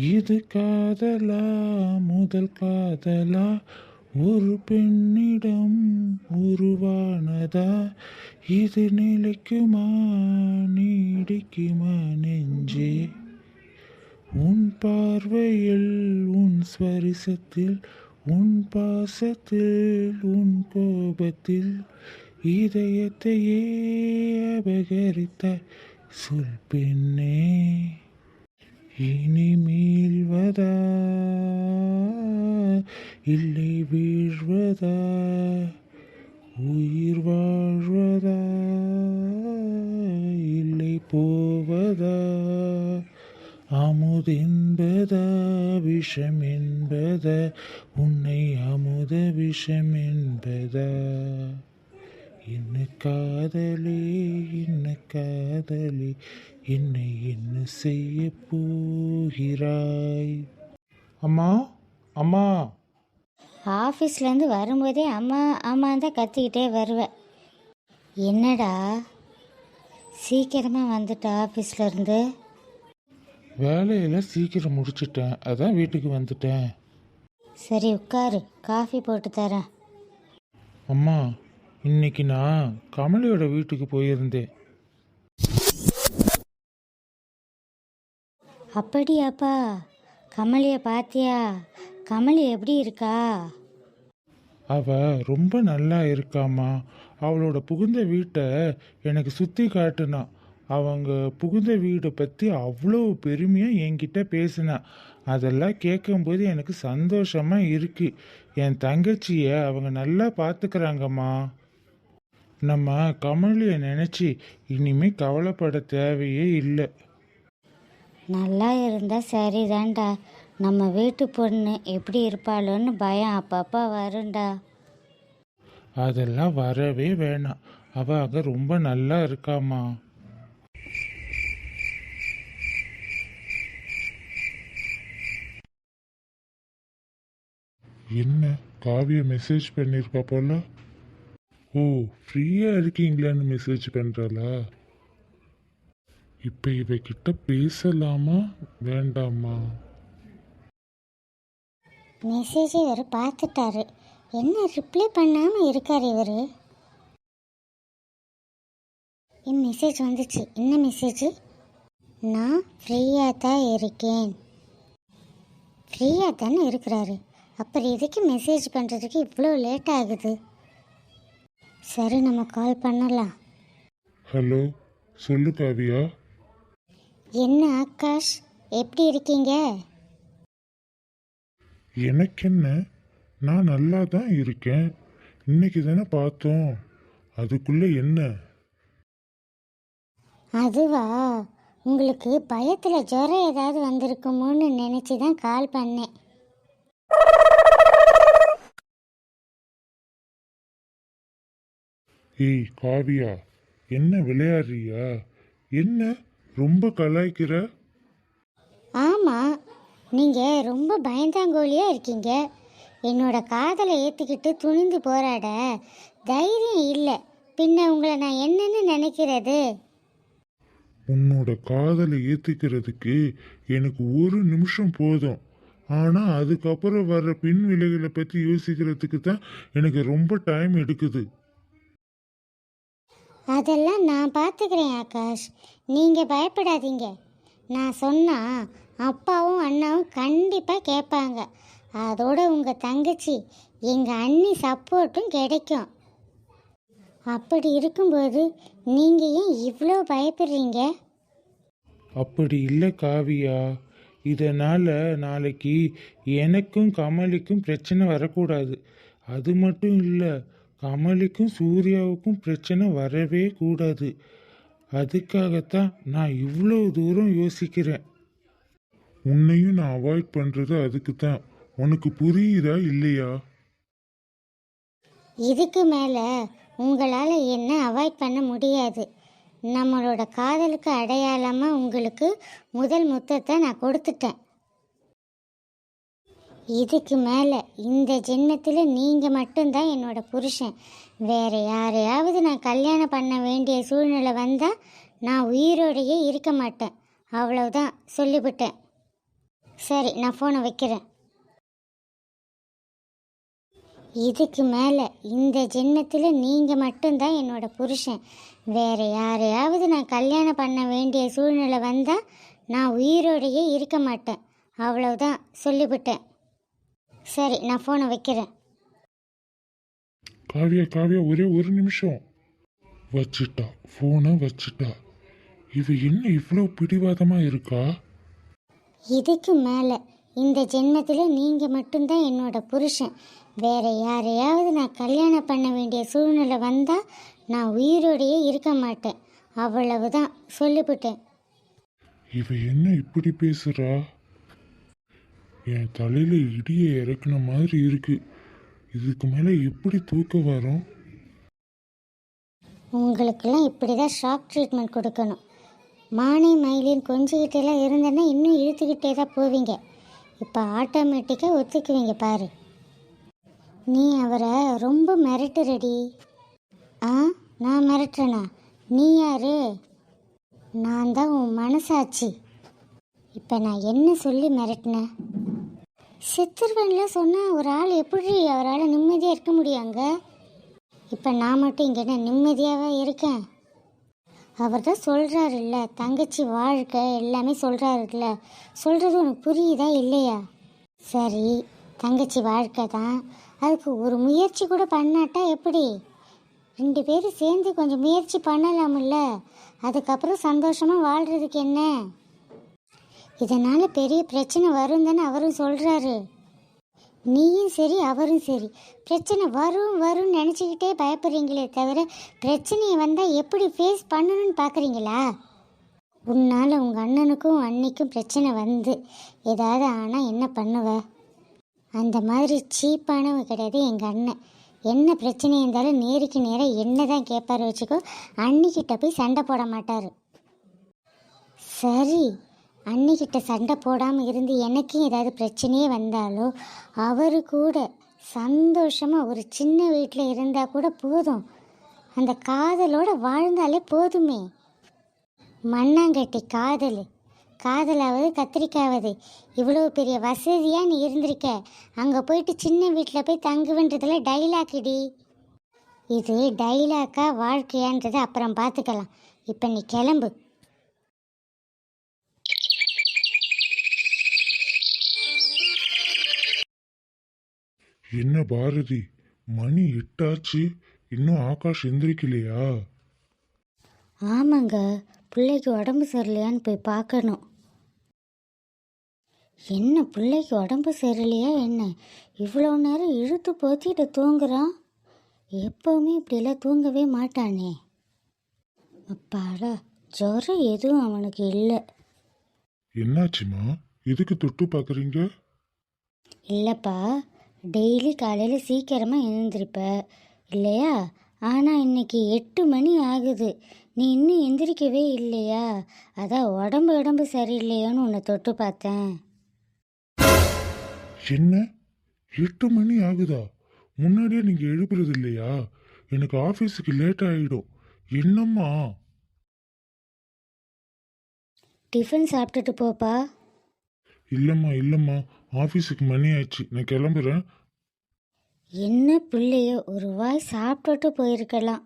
இது காதலா முதல் காதலா? ஒரு பெண்ணிடம் உருவானதா? இது நிலைக்குமா? நீடிக்குமா நெஞ்சே? உன் பார்வையில் உன் ஸ்வரிசத்தில் உன் பாசத்தில் உன் கோபத்தில் இதயத்தையே அபகரித்த சொல் பெண்ணே. İnim ilveda, illi bir veda, uir var veda, illi bu veda. Amudin beda bişemin beda Unney amude bişemin beda İnne kadeli காதலே என்னை என்ன செய்ய போகிறாய்? அம்மா அம்மா. ஆஃபீஸ்லேருந்து வரும்போதே அம்மா அம்மா தான் கத்திக்கிட்டே வருவேன் என்னடா? சீக்கிரமாக வந்துட்ட ஆஃபீஸ்லேருந்து வேலையெல்லாம் சீக்கிரம் முடிச்சிட்டேன். அதான் வீட்டுக்கு வந்துட்டேன். சரி உட்காரு. காஃபி போட்டு தரேன். அம்மா இன்னைக்கு நான் கமலியோட வீட்டுக்கு போயிருந்தேன். அப்படியாப்பா? கமலியை பாத்தியா? கமலி எப்படி இருக்கா? அவ ரொம்ப நல்லா இருக்காம்மா. அவளோட புகுந்த வீட்டை எனக்கு சுற்றி காட்டுனா அவங்க புகுந்த வீடை பற்றி அவ்வளோ பெருமையாக என்கிட்ட பேசினா அதெல்லாம் கேட்கும்போது எனக்கு சந்தோஷமாக இருக்கு. என் தங்கச்சியை அவங்க நல்லா பார்த்துக்கிறாங்கம்மா நம்ம கமலியை நினச்சி இனிமே கவலைப்பட தேவையே இல்லை. நல்லா இருந்தா சரிதான்டா. நம்ம வீட்டு பொண்ணு எப்படி இருப்பாளோன்னு பயம் அப்பப்போ வரும்டா. அதெல்லாம் வரவே வேணாம். அவ அங்கே ரொம்ப நல்லா இருக்காம்மா. என்ன? காவிய மெசேஜ் பண்ணியிருக்கா போல? ஓ ஃப்ரீயா இருக்கீங்களான்னு மெசேஜ் பண்றாளா? இப்போ இவகிட்ட பேசலாமா? வேண்டாமா? மெசேஜ் இவர் பார்த்துட்டாரு. என்ன ரிப்ளை பண்ணாமல் இருக்கார் இவர்? என் மெசேஜ் வந்துச்சு? என்ன மெசேஜ் நான் ஃப்ரீயாக தான் இருக்கேன். ஃப்ரீயாக தானே இருக்கிறாரு. அப்புறம் எதுக்கு மெசேஜ் பண்ணுறதுக்கு இவ்வளோ லேட் ஆகுது? சரி நம்ம கால் பண்ணலாம். ஹலோ சொல்லு காவியா. என்ன ஆகாஷ்? எப்படி இருக்கீங்க? எனக்கு என்ன நான் நல்லா தான் இருக்கேன். இன்னைக்கு தானே பார்த்தோம். அதுக்குள்ள என்ன? அதுவா? உங்களுக்கு பயத்தில் ஜுரம் ஏதாவது வந்திருக்குமோன்னு நினச்சி தான் கால் பண்ணேன். ஏய் காவியா என்ன விளையாடுறியா? என்ன? ரொம்ப கலாய்க்கிற? ஆமாம் நீங்கள் ரொம்ப பயந்தாங்கோலியாக இருக்கீங்க. என்னோட காதலை ஏற்றுக்கிட்டு துணிந்து போராட தைரியம் இல்லை. பின்ன உங்களை நான் என்னன்னு நினைக்கிறது? உன்னோட காதலை ஏத்துக்கிறதுக்கு எனக்கு ஒரு நிமிஷம் போதும். ஆனா அதுக்கப்புறம் வர்ற பின் விலைகளை பத்தி யோசிக்கிறதுக்கு தான் எனக்கு ரொம்ப டைம் எடுக்குது. அதெல்லாம் நான் பார்த்துக்கிறேன் ஆகாஷ். நீங்கள் பயப்படாதீங்க. நான் சொன்னால் அப்பாவும் அண்ணாவும் கண்டிப்பாக கேட்பாங்க. அதோட உங்கள் தங்கச்சி எங்கள் அண்ணி சப்போர்ட்டும் கிடைக்கும். அப்படி இருக்கும்போது நீங்கள் ஏன் இவ்வளோ பயப்படுறீங்க? அப்படி இல்லை காவியா. இதனால் நாளைக்கு எனக்கும் கமலிக்கும் பிரச்சனை வரக்கூடாது. அது மட்டும் இல்லை கமலிக்கும் சூர்யாவுக்கும் பிரச்சனை வரவே கூடாது. அதுக்காகத்தான் நான் இவ்வளோ தூரம் யோசிக்கிறேன். உன்னையும் நான் அவாய்ட் பண்ணுறது அதுக்கு தான் உனக்கு புரியுதா இல்லையா? இதுக்கு மேலே உங்களால் என்ன அவாய்ட் பண்ண முடியாது. நம்மளோட காதலுக்கு அடையாளமாக உங்களுக்கு முதல் முத்தத்தை நான் கொடுத்துட்டேன். இதுக்கு மேலே இந்த ஜென்மத்தில் நீங்கள் மட்டும்தான் என்னோட புருஷன். வேறு யாரையாவது நான் கல்யாணம் பண்ண வேண்டிய சூழ்நிலை வந்தால் நான் உயிரோடையே இருக்க மாட்டேன். அவ்வளவுதான் சொல்லிவிட்டேன். சரி நான் ஃபோனை வைக்கிறேன். இதுக்கு மேலே இந்த ஜென்மத்தில் நீங்கள் மட்டும்தான் என்னோட புருஷன். வேறு யாரையாவது நான் கல்யாணம் பண்ண வேண்டிய சூழ்நிலை வந்தால் நான் உயிரோடையே இருக்க மாட்டேன். அவ்வளவுதான் சொல்லிவிட்டேன். சரி நான் ஃபோனை வைக்கிறேன். காவியா காவியா ஒரே ஒரு நிமிஷம். வச்சிட்டா ஃபோனை வச்சிட்டா. இவ என்ன இவ்வளோ பிடிவாதமா இருக்கா? இதுக்கு மேலே இந்த ஜென்மத்தில் நீங்கள் மட்டும்தான் என்னோட புருஷன். வேற யாரையாவது நான் கல்யாணம் பண்ண வேண்டிய சூழ்நிலை வந்தால் நான் உயிரோடையே இருக்க மாட்டேன். அவ்வளவுதான் சொல்லிவிட்டேன் இவ என்ன இப்படி பேசுறா? என் தலையில் இடியை இறக்குன மாதிரி இருக்கு. இதுக்கு மேலே எப்படி தூக்க வரும்? உங்களுக்கெல்லாம் இப்படி தான் ஷாக் ட்ரீட்மெண்ட் கொடுக்கணும். மானே மயிலின் கொஞ்சிக்கிட்டெல்லாம் இருந்தேன்னா இன்னும் இழுத்துக்கிட்டே தான் போவீங்க. இப்போ ஆட்டோமேட்டிக்காக ஒத்துக்குவீங்க பாரு. நீ அவரை ரொம்ப மிரட்டுறடி. ஆ நான் மிரட்டுறேனா? நீ யாரு? நான் தான் உன் மனசாச்சு இப்போ நான் என்ன சொல்லி மிரட்டினேன்? செத்துருவன்லாம் சொன்னால் ஒரு ஆள் எப்படி அவரால் நிம்மதியாக இருக்க முடியாங்க? இப்போ நான் மட்டும் இங்கே என்ன நிம்மதியாகவே இருக்கேன்? அவர் தான் சொல்கிறாருல்ல தங்கச்சி வாழ்க்கை எல்லாமே சொல்கிறாருல்ல சொல்கிறது உனக்கு புரியுதா இல்லையா? சரி தங்கச்சி வாழ்க்கை தான். அதுக்கு ஒரு முயற்சி கூட பண்ணாட்டா எப்படி? ரெண்டு பேரும் சேர்ந்து கொஞ்சம் முயற்சி பண்ணலாம்ல அதுக்கப்புறம் சந்தோஷமாக வாழ்கிறதுக்கு என்ன? இதனால் பெரிய பிரச்சனை வரும் தானே அவரும் சொல்கிறாரு நீயும் சரி அவரும் சரி. பிரச்சனை வரும் வரும்னு நினச்சிக்கிட்டே பயப்படுறீங்களே தவிர பிரச்சனையை வந்தால் எப்படி ஃபேஸ் பண்ணணும்னு பார்க்குறீங்களா உன்னால் உங்கள் அண்ணனுக்கும் அன்னைக்கும் பிரச்சனை வந்து ஏதாவது ஆனால் என்ன பண்ணுவ? அந்த மாதிரி சீப்பானவங்க கிடையாது எங்கள் அண்ணன். என்ன பிரச்சனை இருந்தாலும் நேருக்கு நேராக என்ன தான் கேட்பாரு வச்சுக்கோ அன்னிக்கிட்ட போய் சண்டை போட மாட்டார். சரி. அன்னிக்கிட்ட சண்டை போடாமல் இருந்து எனக்கும் ஏதாவது பிரச்சனையே வந்தாலோ அவர் கூட சந்தோஷமாக ஒரு சின்ன வீட்டில் இருந்தால் கூட போதும். அந்த காதலோட வாழ்ந்தாலே போதுமே. மண்ணாங்கட்டி காதல். காதலாவது கத்திரிக்காவது. இவ்வளோ பெரிய வசதியாக நீ இருந்திருக்க. அங்கே போயிட்டு சின்ன வீட்டில் போய் தங்குவன்றதுல டைலாக்குடி. இது டைலாக்கா வாழ்க்கையான்றதை அப்புறம் பார்த்துக்கலாம் இப்போ நீ கிளம்பு. என்ன பாரதி? மணி எட்டாச்சு. இன்னும் ஆகாஷ் எந்திரிக்கலையா? ஆமாங்க. பிள்ளைக்கு உடம்பு சரியில்லையான்னு போய் பார்க்கணும். என்ன பிள்ளைக்கு உடம்பு சரியில்லையா என்ன? இவ்வளோ நேரம் இழுத்து போத்திட்டு தூங்குறான். எப்போவுமே இப்படியெல்லாம் தூங்கவே மாட்டானே. அப்பாடா ஜுரம் எதுவும் அவனுக்கு இல்லை. என்னாச்சுமா? எதுக்கு தொட்டு பார்க்குறீங்க? இல்லைப்பா டெய்லி காலையில் சீக்கிரமாக எழுந்திருப்ப. இல்லையா? ஆனால் இன்னைக்கு எட்டு மணி ஆகுது. நீ இன்னும் எந்திரிக்கவே இல்லையா? அதான் உடம்பு உடம்பு சரியில்லையோன்னு உன்னை தொட்டு பார்த்தேன். என்ன? எட்டு மணி ஆகுதா? முன்னாடியே நீங்க எழுப்புறது இல்லையா? எனக்கு ஆஃபீஸுக்கு லேட் ஆயிடும். என்னம்மா? டிஃபன் சாப்பிட்டுட்டு போப்பா. இல்லம்மா இல்லம்மா. ஆஃபீஸுக்கு மணி ஆயிடுச்சு நான் கிளம்புறேன். என்ன பிள்ளையோ ஒரு வாய் சாப்பிட்டுட்டு போயிருக்கலாம்.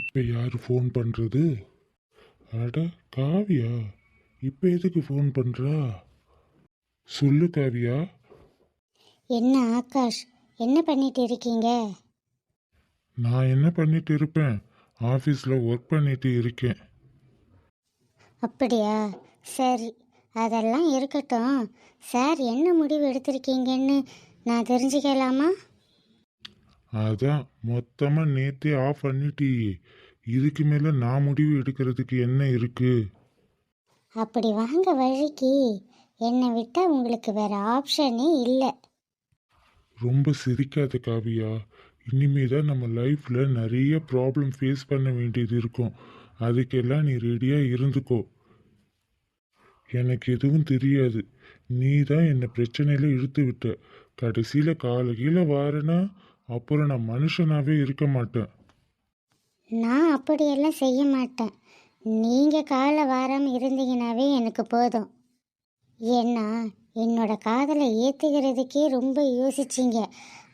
இப்போ யார் ஃபோன் பண்ணுறது அட காவியா இப்போ எதுக்கு ஃபோன் பண்ணுறா சொல்லு காவியா. என்ன ஆகாஷ் என்ன பண்ணிட்டு இருக்கீங்க? நான் என்ன பண்ணிட்டு இருப்பேன்? ஆஃபீஸில் ஒர்க் பண்ணிட்டு இருக்கேன். அப்படியா? சரி அதெல்லாம் இருக்கட்டும். சார் என்ன முடிவு எடுத்திருக்கீங்கன்னு நான் தெரிஞ்சுக்கலாமா? அதான் மொத்தமாக நேத்தே ஆஃப் பண்ணிட்டியே. இதுக்கு மேலே நான் முடிவு எடுக்கிறதுக்கு என்ன இருக்கு? அப்படி வாங்க வழிக்கு. என்னை விட்டால் உங்களுக்கு வேற ஆப்ஷனே இல்லை. ரொம்ப சிரிக்காத காவியா. இனிமே தான் நம்ம லைஃப்பில் நிறைய ப்ராப்ளம் ஃபேஸ் பண்ண வேண்டியது இருக்கும். அதுக்கெல்லாம் நீ ரெடியாக இருந்துக்கோ. எனக்கு எதுவும் தெரியாது. நீ தான் என்னை பிரச்சனையில் இழுத்து விட்ட. கடைசியில் காலை கீழே வாரேன்னா அப்புறம் நான் மனுஷனாகவே இருக்க மாட்டேன். நான் அப்படியெல்லாம் செய்ய மாட்டேன். நீங்கள் காலை வாராமல் இருந்தீங்கனாவே எனக்கு போதும். ஏன்னா என்னோட காதலை ஏற்றுக்கிறதுக்கே ரொம்ப யோசிச்சிங்க.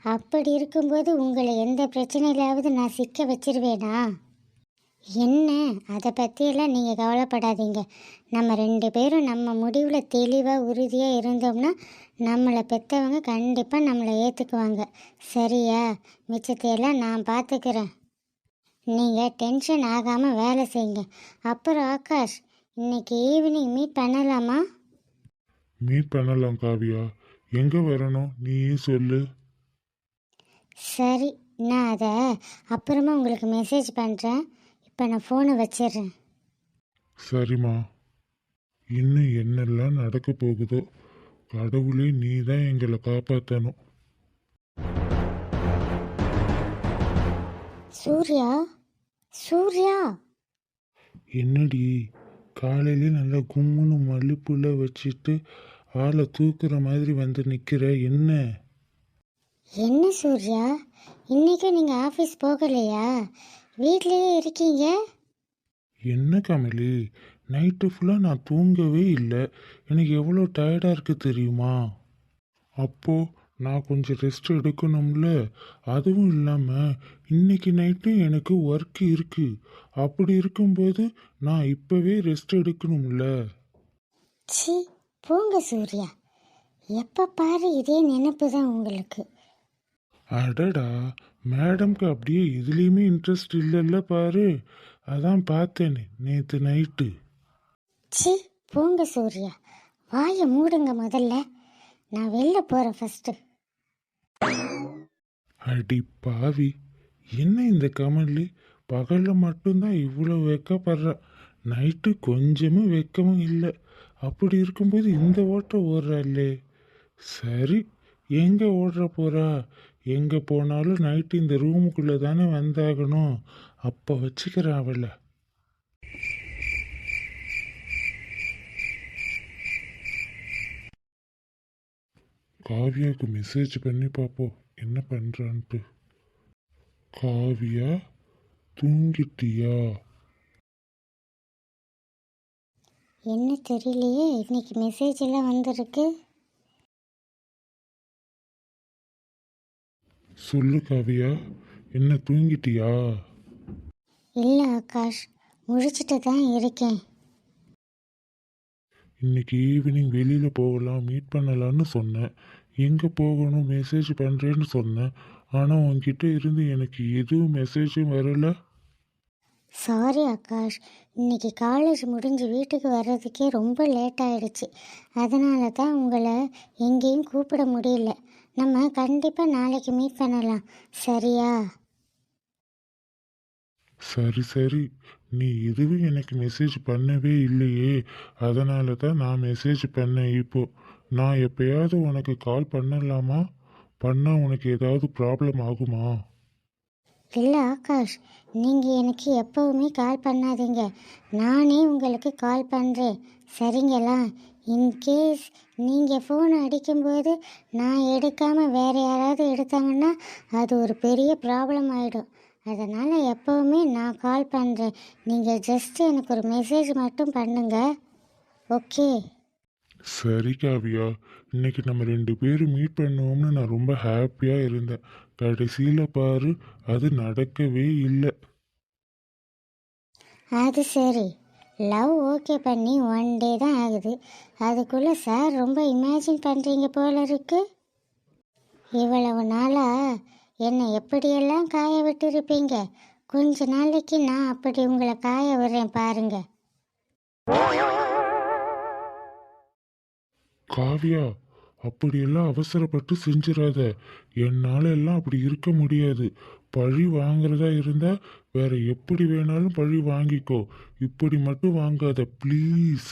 அப்படி இருக்கும்போது உங்களை எந்த பிரச்சனையிலாவது நான் சிக்க வச்சிருவேனா? என்ன? அதை பற்றியெல்லாம் நீங்கள் கவலைப்படாதீங்க. நம்ம ரெண்டு பேரும் நம்ம முடிவில் தெளிவாக உறுதியாக இருந்தோம்னா நம்மளை பெற்றவங்க கண்டிப்பாக நம்மளை ஏற்றுக்குவாங்க சரியா? மிச்சத்தையெல்லாம் நான் பார்த்துக்கிறேன் நீங்கள் டென்ஷன் ஆகாமல் வேலை செய்யுங்க. அப்புறம் ஆகாஷ் இன்னைக்கு ஈவினிங் மீட் பண்ணலாமா? மீட் பண்ணலாம் காவியா. எங்கே வரணும்? நீயே சொல்லு. சரி நான் அதை அப்புறமா உங்களுக்கு மெசேஜ் பண்ணுறேன் இப்போ நான் ஃபோனை வச்சிடுறேன் சரிம்மா. இன்னும் என்னெல்லாம் நடக்க போகுதோ கடவுளே நீ தான் எங்களை காப்பாற்றணும் சூர்யா? சூர்யா? என்னடி காலையிலே நல்லா கும்முன்னு மல்லிப்புள்ள வச்சுட்டு ஆளை தூக்குற மாதிரி வந்து நிற்கிற என்ன? என்ன சூர்யா? இன்னைக்கு நீங்கள் ஆஃபீஸ் போகலையா? வீட்லேயே இருக்கீங்க? என்ன கமலி? நைட்டு ஃபுல்லாக நான் தூங்கவே இல்லை. எனக்கு எவ்வளோ டயர்டாக இருக்கு தெரியுமா? அப்போ நான் கொஞ்சம் ரெஸ்ட் எடுக்கணும்ல. அதுவும் இல்லாமல் இன்னைக்கு நைட்டும் எனக்கு ஒர்க் இருக்கு. அப்படி இருக்கும்போது நான் இப்போவே ரெஸ்ட் எடுக்கணும்ல. சி போங்க சூர்யா. எப்போ பாரு இதே நினைப்பு தான் உங்களுக்கு. அடடா மேடம்க்கு அப்படியே இதுலேயுமே இன்ட்ரெஸ்ட் இல்லைல்ல பாரு. அதான் பார்த்தேனே நேற்று நைட்டு சி போங்க சூர்யா. வாயை மூடுங்க முதல்ல. நான் வெளில போகிறேன் ஃபஸ்ட்டு அடி பாவி. என்ன இந்த கமலி பகலில் மட்டும்தான் இவ்வளோ வெக்கப்படுறா. நைட்டு கொஞ்சமும் வெக்கமும் இல்லை. அப்படி இருக்கும்போது இந்த ஓட்டம் ஓடுறாளே. சரி எங்கே ஓடுற போறா? எங்கே போனாலும் நைட்டு இந்த ரூமுக்குள்ளே தானே வந்தாகணும். அப்போ வச்சுக்கிறேன் அவளை. காவியாவுக்கு மெசேஜ் பண்ணி பார்ப்போம். என்ன பண்ணுறான்ட்டு காவியா தூங்கிட்டியா? என்ன தெரியலையே இன்னைக்கு மெசேஜ் எல்லாம் வந்திருக்கு. சொல்லு காவியா. என்ன தூங்கிட்டியா? இல்லை ஆகாஷ் முழிச்சிட்டு தான் இருக்கேன். இன்னைக்கு ஈவினிங் வெளியில் போகலாம் மீட் பண்ணலான்னு சொன்னேன். எங்கே போகணும் மெசேஜ் பண்ணுறேன்னு சொன்னேன். ஆனால் உன்கிட்ட இருந்து எனக்கு எதுவும் மெசேஜும் வரல. சாரி ஆகாஷ் இன்னைக்கு காலேஜ் முடிஞ்சு வீட்டுக்கு வர்றதுக்கே ரொம்ப லேட் ஆயிடுச்சு. அதனால தான் உங்களை எங்கேயும் கூப்பிட முடியல. நம்ம கண்டிப்பாக நாளைக்கு மீட் பண்ணலாம். சரியா? சரி சரி. நீ எதுவும் எனக்கு மெசேஜ் பண்ணவே இல்லையே. அதனால தான் நான் மெசேஜ் பண்ணேன் இப்போ. நான் எப்பயாவது உனக்கு கால் பண்ணலாமா? பண்ணால் உனக்கு ஏதாவது ப்ராப்ளம் ஆகுமா? இல்லை ஆகாஷ் நீங்கள் எனக்கு எப்போவுமே கால் பண்ணாதீங்க. நானே உங்களுக்கு கால் பண்ணுறேன் சரிங்களா? இன்கேஸ் நீங்கள் ஃபோன் அடிக்கும்போது நான் எடுக்காமல் வேறு யாராவது எடுத்தாங்கன்னா அது ஒரு பெரிய ப்ராப்ளம் ஆகிடும் அதனால் எப்போவுமே நான் கால் பண்ணுறேன் நீங்கள் ஜஸ்ட் எனக்கு ஒரு மெசேஜ் மட்டும் பண்ணுங்க. ஓகே சரி காவியா இன்னைக்கு நம்ம ரெண்டு பேரும் மீட் பண்ணுவோம்னு நான் ரொம்ப ஹாப்பியாக இருந்தேன். கடைசியில் பாரு அது நடக்கவே இல்லை. அது சரி. லவ் ஓகே பண்ணி ஒன் டே தான் ஆகுது. அதுக்குள்ளே சார் ரொம்ப இமேஜின் பண்ணுறீங்க போல இருக்கு. இவ்வளவு நாளாக என்னை எப்படியெல்லாம் காய விட்டுருப்பீங்க? கொஞ்ச நாளைக்கு நான் அப்படி உங்களை காய விடுறேன் பாருங்க. காவியா அப்படியெல்லாம் அவசரப்பட்டு செஞ்சிடாத என்னால் எல்லாம் அப்படி இருக்க முடியாது. பழி வாங்குறதா இருந்தா வேற எப்படி வேணாலும் பழி வாங்கிக்கோ. இப்படி மட்டும் வாங்காத please.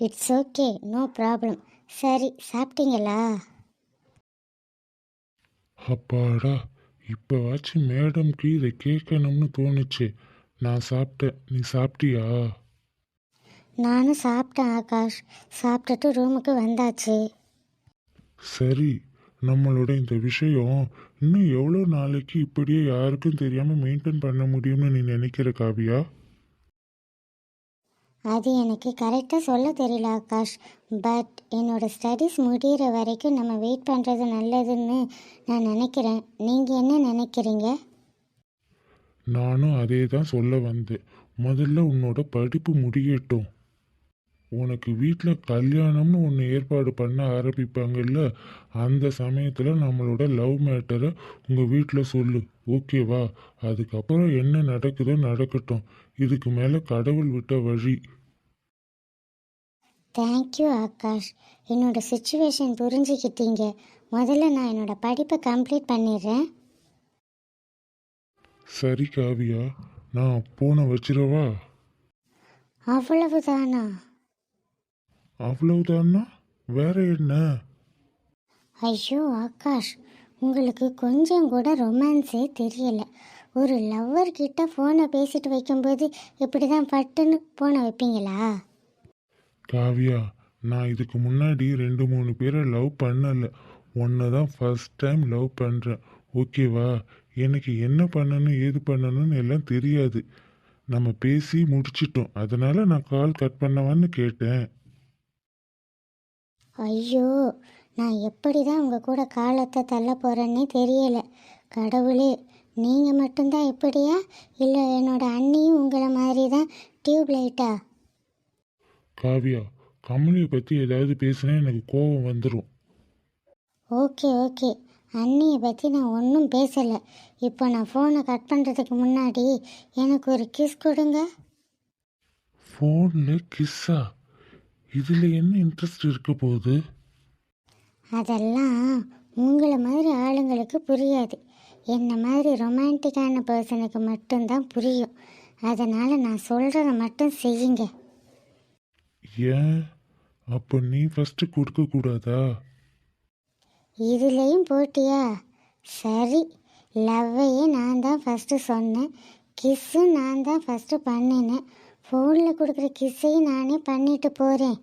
It's okay no problem. சரி சாப்பிட்டீங்களா? அப்பாடா இப்போவாச்சும் மேடம்க்கு இதை கேட்கணும்னு தோணுச்சு. நான் சாப்பிட்டேன். நீ சாப்பிட்டியா? நானும் சாப்பிட்டேன் ஆகாஷ். சாப்பிட்டுட்டு ரூமுக்கு வந்தாச்சு. சரி நம்மளோட இந்த விஷயம் இன்னும் எவ்வளோ நாளைக்கு இப்படியே யாருக்கும் தெரியாமல் மெயின்டைன் பண்ண முடியும்னு நீ நினைக்கிற காவியா? அது எனக்கு கரெக்டாக சொல்ல தெரியல ஆகாஷ். பட் என்னோட ஸ்டடீஸ் முடிகிற வரைக்கும் நம்ம வெயிட் பண்ணுறது நல்லதுன்னு நான் நினைக்கிறேன். நீங்கள் என்ன நினைக்கிறீங்க? நானும் அதே தான் சொல்ல வந்தேன். முதல்ல உன்னோட படிப்பு முடியட்டும். உனக்கு வீட்டில் கல்யாணம்னு ஒன்று ஏற்பாடு பண்ண ஆரம்பிப்பாங்கல்ல அந்த சமயத்தில் நம்மளோட லவ் மேட்டரை உங்கள் வீட்டில் சொல்லு. ஓகேவா அதுக்கப்புறம் என்ன நடக்குதோ நடக்கட்டும். இதுக்கு மேலே கடவுள் விட்ட வழி. Thank you Akash. என்னோட சுச்சுவேஷன் புரிஞ்சுக்கிட்டீங்க. முதல்ல நான் என்னோட படிப்பை கம்ப்ளீட் பண்ணிடுறேன். சரி காவியா. நான் போனை வச்சிரவா அவ்வளவுதானா? அவ்வளவுதான்னா? வேற என்ன? ஐயோ ஆகாஷ். உங்களுக்கு கொஞ்சம் கூட ரொமான்ஸே தெரியல. ஒரு லவ்வர் கிட்ட ஃபோனை பேசிட்டு வைக்கும்போது இப்படி தான் பட்டுன்னு ஃபோனை வைப்பீங்களா? காவியா நான் இதுக்கு முன்னாடி ரெண்டு மூணு பேரை லவ் பண்ணல. ஒன்று தான் ஃபர்ஸ்ட் டைம் லவ் பண்ணுறேன் ஓகேவா எனக்கு என்ன பண்ணணும் ஏது பண்ணணும்னு எல்லாம் தெரியாது. நம்ம பேசி முடிச்சிட்டோம். அதனால நான் கால் கட் பண்ணவான்னு கேட்டேன். ஐயோ நான் எப்படி தான் உங்கள் கூட காலத்தை தள்ள போகிறேன்னே தெரியல. கடவுளே நீங்கள் மட்டும்தான் இப்படியா? இல்லை என்னோட அண்ணியும் உங்களை மாதிரி தான் டியூப் லைட்டா? காவியா கமலியை பற்றி ஏதாவது பேசினா எனக்கு கோபம் வந்துடும் ஓகே ஓகே. அண்ணியை பற்றி நான் ஒன்றும் பேசலை. இப்போ நான் ஃபோனை கட் பண்ணுறதுக்கு முன்னாடி எனக்கு ஒரு கிஸ் கொடுங்க. ஃபோனில் கிஸ்ஸா இதில் என்ன இன்ட்ரெஸ்ட் இருக்க போகுது? அதெல்லாம் உங்களை மாதிரி ஆளுங்களுக்கு புரியாது. என்ன மாதிரி ரொமான்டிக்கான பர்சனுக்கு மட்டும்தான் புரியும். அதனால் நான் சொல்கிறத மட்டும் செய்யுங்க. ஏன்? அப்போ நீ ஃபஸ்ட்டு கொடுக்கக்கூடாதா இதுலேயும் போட்டியா? சரி. லவ்வையே நான் தான் ஃபஸ்ட்டு சொன்னேன். கிஸ்ஸும் நான் தான் ஃபஸ்ட்டு பண்ணினேன். ஃபோனில் கொடுக்குற கிஸ்ஸையும் நானே பண்ணிட்டு போகிறேன்